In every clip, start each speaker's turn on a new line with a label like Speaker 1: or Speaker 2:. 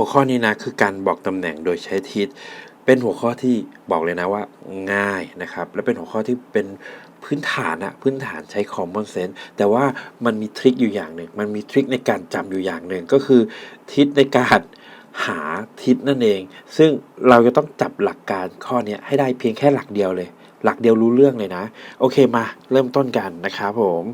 Speaker 1: หัวข้อนี้นะคือการบอกตำแหน่งโดยใช้ทิศ เป็นหัวข้อที่บอกเลยนะว่าง่ายนะครับ และเป็นหัวข้อที่เป็นพื้นฐานอะพื้นฐานใช้ common sense แต่ว่ามันมีทริคอยู่อย่างหนึ่งมันมีทริคในการจำอยู่อย่างหนึ่งก็คือทิศในการหาทิศนั่นเอง ซึ่งเราจะต้องจับหลักการข้อนี้ให้ได้เพียงแค่หลักเดียวเลย หลักเดียวรู้เรื่องเลยนะ โอเคมาเริ่มต้นกันนะครับผม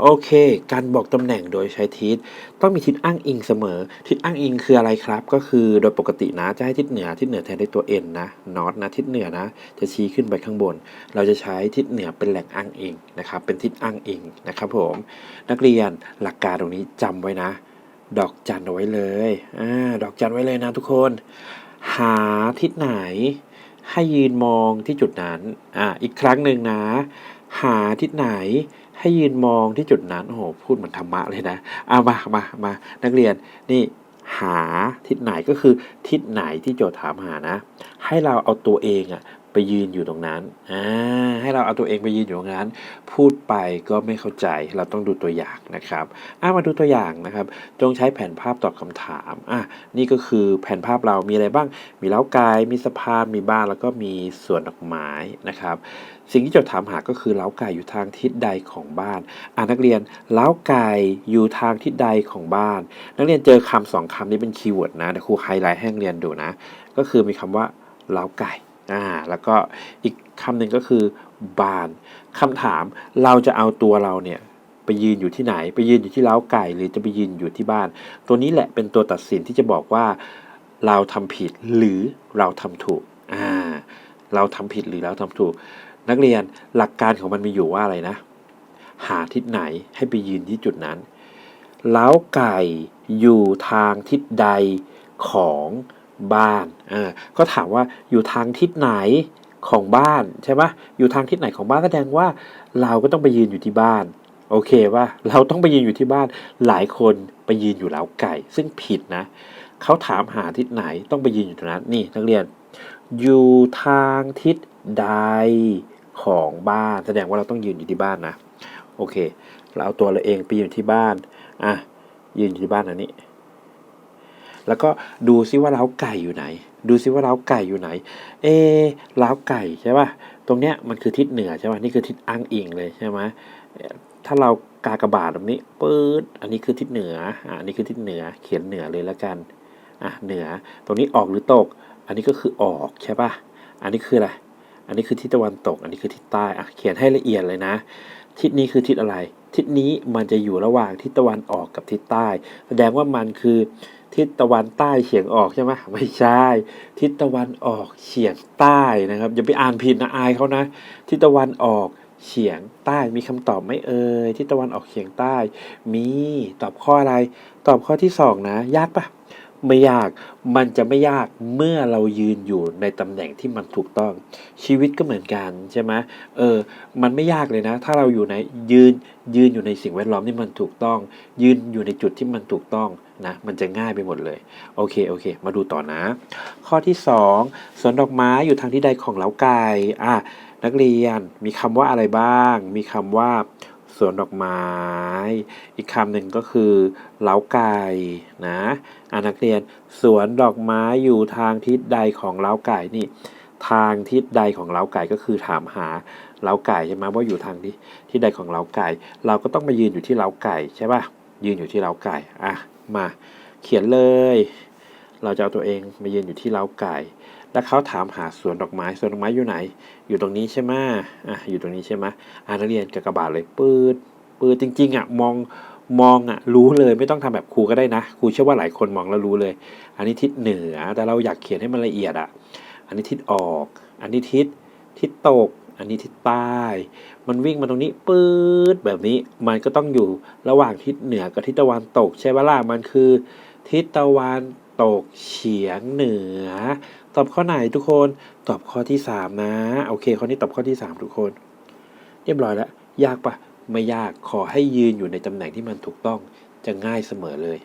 Speaker 1: โอเค การบอกตำแหน่งโดยใช้ทิศ ต้องมีทิศอ้างอิงเสมอ ทิศอ้างอิงคืออะไรครับ ก็คือโดยปกตินะจะให้ทิศเหนือทิศเหนือแทนด้วยตัว n นะ north นะทิศเหนือนะ จะชี้ขึ้นไปข้างบน เราจะใช้ทิศเหนือเป็นแหล่งอ้างอิงนะครับเป็นทิศอ้างอิงนะครับผม นักเรียนหลักการตรงนี้จำไว้นะ ดอกจันเอาไว้เลยอ่าดอกจันไว้เลยนะทุกคน หาทิศไหน ให้ยืนมองที่จุดนั้น อ่า อีกครั้งหนึ่งนะ หาทิศไหน ให้ยืนมองที่จุดนั้น โอ้โห พูดเหมือนธรรมะเลยนะเอามามามานักเรียน นี่ หาทิศไหนก็คือทิศไหนที่โจทย์ถามหานะ ให้เราเอาตัวเองอะ ยืนอยู่ตรงนั้นอ่าให้เราเอาตัวเองไปยืนอยู่ตรงนั้น พูดไปก็ไม่เข้าใจเราต้องดูตัวอย่างนะครับอะมาดูตัวอย่างนะครับ จงใช้แผนภาพตอบคำถามอะนี่ก็คือแผนภาพเรามีอะไรบ้าง มีเล้ากาย มีสะพานมีบ้านแล้วก็มีสวนดอกไม้นะครับ สิ่งที่โจทย์ถามหาก็คือเล้าไก่อยู่ทางทิศใดของบ้านอ่านักเรียนเล้าไก่อยู่ทางทิศใดของบ้าน นักเรียนเจอคำสองคำนี้เป็นคีย์เวิร์ดนะเดี๋ยวครูไฮไลท์ให้นักเรียนดูนะ ก็คือมีคำว่าเล้าไก่ อ่าแล้วก็อีกคำหนึ่งก็คือบ้านคำถามเราจะเอาตัวเราเนี่ยไปยืนอยู่ที่ไหน ไปยืนอยู่ที่เล้าไก่ หรือจะไปยืนอยู่ที่บ้าน ตัวนี้แหละเป็นตัวตัดสินที่จะบอกว่าเราทำผิดหรือเราทำถูกอ่าเราทำผิดหรือเราทำถูก นักเรียนหลักการของมันมีอยู่ว่าอะไรนะ หาทิศไหนให้ไปยืนที่จุดนั้นเล้าไก่อยู่ทางทิศใดของ บ้านอ่าก็ถามว่าอยู่ทางทิศไหนของบ้านใช่ปะอยู่ทางทิศไหนของบ้านแสดงว่าเราก็ต้องไปยืนอยู่ที่บ้านโอเคว่าเราต้องไปยืนอยู่ที่บ้านหลายคนไปยืนอยู่เล้าไก่ ซึ่งผิดนะเขาถามหาทิศไหนต้องไปยืนอยู่ตรงนั้นนี่นักเรียน อยู่ทางทิศใดของบ้าน แสดงว่าเราต้องยืนอยู่ที่บ้านนะโอเค เราเอาตัวเราเองไปยืนที่บ้านอะยืนอยู่ที่บ้านอันนี้ แล้วก็ดูซิว่าเล้าไก่อยู่ไหน ดูซิว่าเล้าไก่อยู่ไหน เอเล้าไก่ใช่ป่ะตรงเนี้ยมันคือทิศเหนือใช่ป่ะนี่คือทิศอ้างอิงเลยใช่ไหมถ้าเรากากระบาทแบบนี้ปื๊ดอันนี้คือทิศเหนืออะอันนี้คือทิศเหนือเขียนเหนือเลยแล้วกันอะเหนือ ตรงนี้ออกหรือตก อันนี้ก็คือออกใช่ป่ะอันนี้คืออะไรอันนี้คือทิศตะวันตก อันนี้คือทิศใต้อะเขียนให้ละเอียดเลยนะ ทิศนี้คือทิศอะไร ทิศนี้มันจะอยู่ระหว่างทิศตะวันออกกับทิศใต้ แสดงว่ามันคือทิศตะวันใต้เฉียงออกใช่ไหมไม่ใช่ ทิศตะวันออกเฉียงใต้นะครับอย่าไปอ่านผิดนะอายเขานะ ทิศตะวันออกเฉียงใต้มีคำตอบไหมเอ่ยทิศตะวันออกเฉียงใต้ มีตอบข้ออะไร ตอบข้อที่สองนะ ยากปะ ไม่ยาก มันจะไม่ยากเมื่อเรายืนอยู่ในตำแหน่งที่มันถูกต้อง ชีวิตก็เหมือนกันใช่ไหมเออ มันไม่ยากเลยนะ ถ้าเราอยู่ในยืนยืนอยู่ในสิ่งแวดล้อมที่มันถูกต้อง ยืนอยู่ในจุดที่มันถูกต้องนะ มันจะง่ายไปหมดเลย โอเค โอเค มาดูต่อนะ ข้อที่สองสวนดอกไม้อยู่ทางที่ใดของเล้าไก่อะนักเรียนมีคำว่าอะไรบ้าง มีคำว่า สวนดอกไม้ อีกคำหนึ่งก็คือเล้าไก่นะอานักเรียนสวนดอกไม้อยู่ทางทิศใดของเล้าไก่นี่ ทางทิศใดของเล้าไก่ก็คือถามหาเล้าไก่ใช่ไหมว่าอยู่ทางที่ที่ใดของเล้าไก่ เราก็ต้องมายืนอยู่ที่เล้าไก่ใช่ป่ะยืนอยู่ที่เล้าไก่อะมาเขียนเลย เราจะเอาตัวเองมายืนอยู่ที่เล้าไก่ แล้วเขาถามหาสวนดอกไม้สวนดอกไม้อยู่ไหน อยู่ตรงนี้ใช่ไหมอะอยู่ตรงนี้ใช่ไหมอ่านักเรียนกากบาทเลยปืดปืดจริง ๆอะมองมองอะรู้เลยไม่ต้องทำแบบครูก็ได้นะครูเชื่อว่าหลายคนมองแล้วรู้เลย อันนี้ทิศเหนือแต่เราอยากเขียนให้มันละเอียดอะ อันนี้ทิศออก อันนี้ทิศทิศตก อันนี้ทิศใต้ มันวิ่งมาตรงนี้ปื๊ดแบบนี้มันก็ต้องอยู่ระหว่างทิศเหนือกับทิศตะวันตก ใช่ไหมล่ะมันคือ ทิศตะวัน ตกเฉียงเหนือ ตอบข้อไหนทุกคน ตอบข้อที่สามนะ โอเคข้อนี้ตอบข้อที่สามทุกคน เรียบร้อยแล้ว ยากปะไม่ยากขอให้ยืนอยู่ในตำแหน่งที่มันถูกต้องจะง่ายเสมอเลย